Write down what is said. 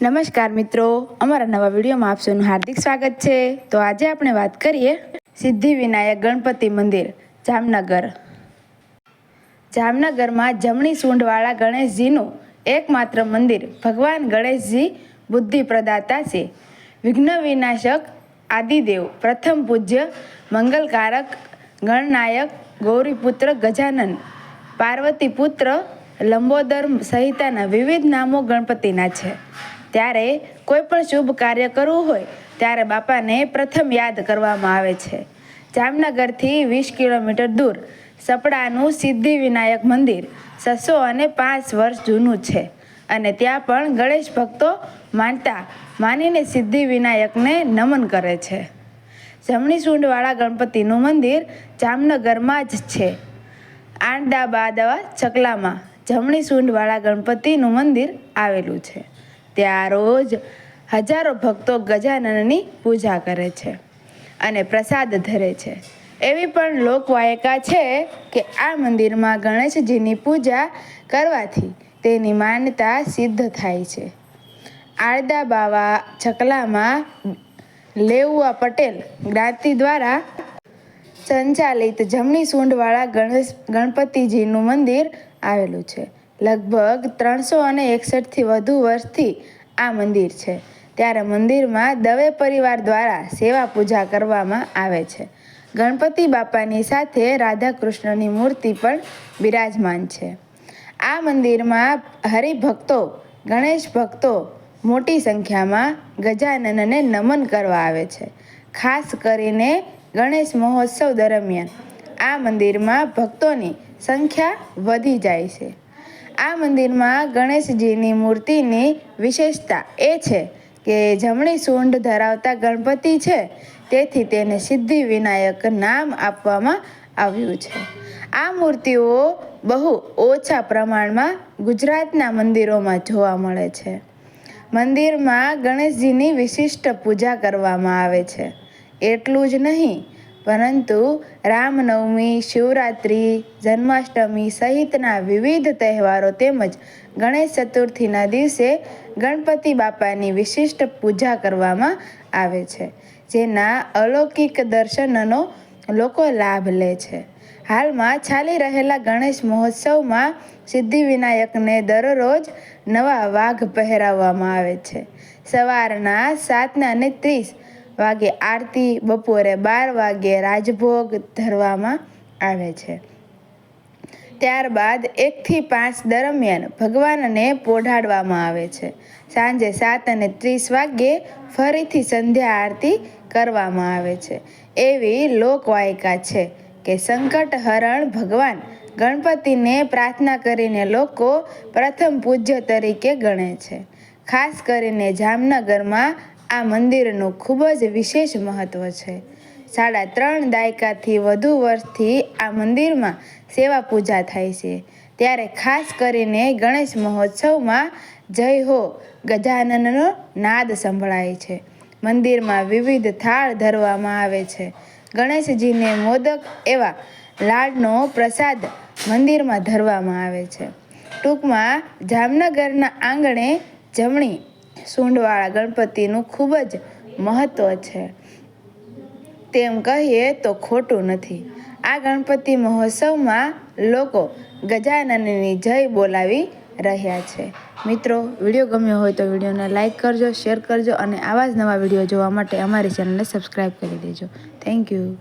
નમસ્કાર મિત્રો, અમારા નવા વિડીયોમાં આપ હાર્દિક સ્વાગત છે. તો આજે આપણે વાત કરીએ સિદ્ધિવિનાયક ગણપતિ મંદિર, જામનગર. જામનગરમાં જમણી સૂંઢવાળા ગણેશજીનું એકમાત્ર મંદિર ભગવાન ગણેશજી બુદ્ધિ પ્રદાતા છે. વિઘ્ન વિનાશક આદિદેવ, પ્રથમ પૂજ્ય, મંગલકારક, ગણનાયક, ગૌરીપુત્ર ગજાનન, પાર્વતીપુત્ર લંબોદર સહિતના વિવિધ નામો ગણપતિના છે. ત્યારે કોઈ પણ શુભ કાર્ય કરવું હોય, ત્યારે બાપાને પ્રથમ યાદ કરવામાં આવે છે. જામનગરથી વીસ કિલોમીટર દૂર સપડાનું સિદ્ધિ વિનાયક મંદિર છસો અને પાંચ વર્ષ જૂનું છે અને ત્યાં પણ ગણેશ ભક્તો માનતા માનીને સિદ્ધિ વિનાયકને નમન કરે છે. જમણી સૂંઢવાળા ગણપતિનું મંદિર જામનગરમાં જ છે. આંડાબાદવા ચકલામાં જમણી સૂંઢવાળા ગણપતિનું મંદિર આવેલું છે. ત્યાં રોજ હજારો ભક્તો ગજાનનની પૂજા કરે છે અને પ્રસાદ ધરે છે. એવી પણ લોકવાયકા છે કે આ મંદિરમાં ગણેશજીની પૂજા કરવાથી તેની માન્યતા સિદ્ધ થાય છે. આરદા બાવા છકલામાં લેઉઆ પટેલ જ્ઞાતિ દ્વારા સંચાલિત જમણી સૂંઢવાળા ગણેશ ગણપતિજીનું મંદિર આવેલું છે. લગભગ ત્રણસો અને એકસઠથી વધુ વર્ષથી આ મંદિર છે. ત્યારે મંદિરમાં દવે પરિવાર દ્વારા સેવા પૂજા કરવામાં આવે છે. ગણપતિ બાપાની સાથે રાધા કૃષ્ણની મૂર્તિ પણ બિરાજમાન છે. આ મંદિરમાં હરિભક્તો, ગણેશ ભક્તો મોટી સંખ્યામાં ગજાનનને નમન કરવા આવે છે. ખાસ કરીને ગણેશ મહોત્સવ દરમિયાન આ મંદિરમાં ભક્તોની સંખ્યા વધી જાય છે. આ મંદિરમાં ગણેશજીની મૂર્તિની વિશેષતા એ છે કે જમણી સૂંઢ ધરાવતા ગણપતિ છે. તેથી તેને સિદ્ધિ વિનાયક નામ આપવામાં આવ્યું છે. આ મૂર્તિઓ બહુ ઓછા પ્રમાણમાં ગુજરાતના મંદિરોમાં જોવા મળે છે. મંદિરમાં ગણેશજીની વિશિષ્ટ પૂજા કરવામાં આવે છે. એટલું જ નહીં પરંતુ રામનવમી, શિવરાત્રિ, જન્માષ્ટમી સહિતના વિવિધ તહેવારો તેમજ ગણેશ ચતુર્થીના દિવસે ગણપતિ બાપાની વિશિષ્ટ પૂજા કરવામાં આવે છે, જેના અલૌકિક દર્શનનો લોકો લાભ લે છે. હાલમાં ચાલી રહેલા ગણેશ મહોત્સવમાં સિદ્ધિવિનાયકને દરરોજ નવા વાઘ પહેરાવવામાં આવે છે. સવારના સાતના અને ત્રીસ વાગે આરતી, બપોરે બાર વાગે રાજભોગ ધરવામાં આવે છે. ત્યારબાદ એકથી પાંચ દરમિયાન ભગવાનને પોઢાડવામાં આવે છે. સાંજે સાત અને ત્રીસ વાગ્યે ફરીથી સંધ્યા આરતી કરવામાં આવે છે. એવી લોકવાયકા છે કે સંકટ હરણ ભગવાન ગણપતિને પ્રાર્થના કરીને લોકો પ્રથમ પૂજ્ય તરીકે ગણે છે. ખાસ કરીને જામનગરમાં આ મંદિરનું ખૂબ જ વિશેષ મહત્ત્વ છે. સાડા ત્રણ દાયકાથી વધુ વર્ષથી આ મંદિરમાં સેવા પૂજા થાય છે. ત્યારે ખાસ કરીને ગણેશ મહોત્સવમાં જય હો, ગજાનનનો નાદ સંભળાય છે. મંદિરમાં વિવિધ થાળ ધરવામાં આવે છે. ગણેશજીને મોદક એવા લાડનો પ્રસાદ મંદિરમાં ધરવામાં આવે છે. ટૂંકમાં જામનગરના આંગણે જમણી સૂંઢવાળા ગણપતિનું ખૂબ જ મહત્ત્વ છે. તેમ કહીએ તો ખોટું નથી. આ ગણપતિ મહોત્સવમાં લોકો ગજાનનની જય બોલાવી રહ્યા છે. મિત્રો, વીડિયો ગમ્યો હોય તો વિડીયોને લાઇક કરજો, શેર કરજો અને આવા જ નવા વીડિયો જોવા માટે અમારી ચેનલને સબસ્ક્રાઈબ કરી દેજો. Thank you.